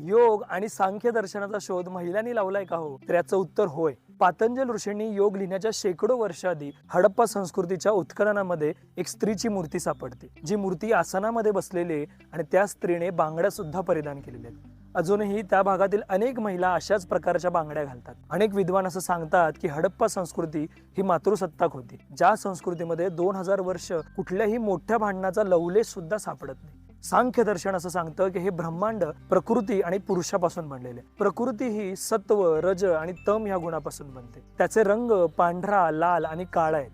योग आणि सांख्य दर्शनाचा शोध महिलांनी लावलाय का हो? तर याचं उत्तर होय. पातंजल ऋषींनी योग लिहिण्याच्या शेकडो वर्षाआधी हडप्पा संस्कृतीच्या उत्खननामध्ये एक स्त्रीची मूर्ती सापडते जी मूर्ती आसनामध्ये बसलेली आहे आणि त्या स्त्रीने बांगड्या सुद्धा परिधान केलेल्या आहेत. अजूनही त्या भागातील अनेक महिला अशाच प्रकारच्या बांगड्या घालतात. अनेक विद्वान असं सांगतात की हडप्पा संस्कृती ही मातृसत्ताक होती ज्या संस्कृतीमध्ये दोन हजार वर्ष कुठल्याही मोठ्या भांडणाचा लवलेश सुद्धा सापडत नाही. सांख्य दर्शन असं सांगतं की हे ब्रह्मांड प्रकृती आणि पुरुषापासून बनलेले. प्रकृती ही सत्व रज आणि तम या गुणापासून बनते. त्याचे रंग पांढरा लाल आणि काळा आहेत.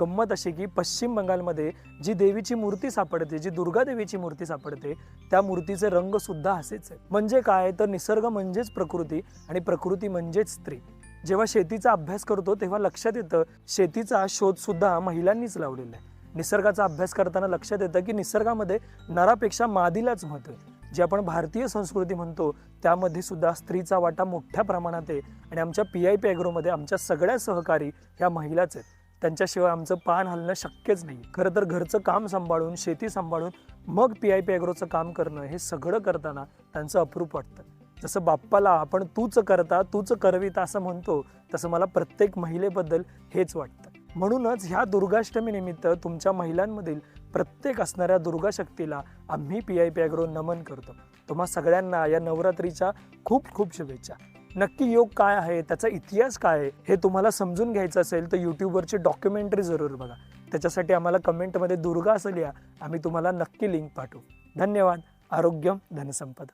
गंमत अशी की पश्चिम बंगालमध्ये जी देवीची मूर्ती सापडते जी दुर्गा देवीची मूर्ती सापडते त्या मूर्तीचे रंग सुद्धा असेच आहे म्हणजे काय? तर निसर्ग म्हणजेच प्रकृती आणि प्रकृती म्हणजेच स्त्री. जेव्हा शेतीचा अभ्यास करतो तेव्हा लक्षात येतं शेतीचा शोध सुद्धा महिलांनीच लावलेला आहे. निसर्गाचा अभ्यास करताना लक्षात येतं की निसर्गामध्ये नरापेक्षा मादीलाच महत्त्व आहे. जे आपण भारतीय संस्कृती म्हणतो त्यामध्ये सुद्धा स्त्रीचा वाटा मोठ्या प्रमाणात आहे. आणि आमच्या पी आय पी ॲग्रोमध्ये आमच्या सगळ्या सहकारी ह्या महिलाच आहेत. त्यांच्याशिवाय आमचं पान हलणं शक्यच नाही. खरं तर घरचं काम सांभाळून शेती सांभाळून मग पी आय पी ॲग्रोचं काम करणं हे सगळं करताना त्यांचं अप्रूप वाटतं. जसं बाप्पाला आपण तूच करता तूच करविता असं म्हणतो तसं मला प्रत्येक महिलेबद्दल हेच वाटतं. म्हणूनच ह्या दुर्गाष्टमीनिमित्त तुमच्या महिलांमधील प्रत्येक असणाऱ्या दुर्गा शक्तीला आम्ही पी आय पी ॲग्रो नमन करतो. तुम्हा सगळ्यांना या नवरात्रीच्या खूप खूप शुभेच्छा. नक्की योग काय आहे? त्याचा इतिहास काय आहे? हे तुम्हाला समजून घ्यायचं असेल तर यूट्यूबवरची डॉक्युमेंटरी जरूर बघा. त्याच्यासाठी आम्हाला कमेंटमध्ये दुर्गा असं लिहा. आम्ही तुम्हाला नक्की लिंक पाठवू. धन्यवाद. आरोग्यम धनसंपदा.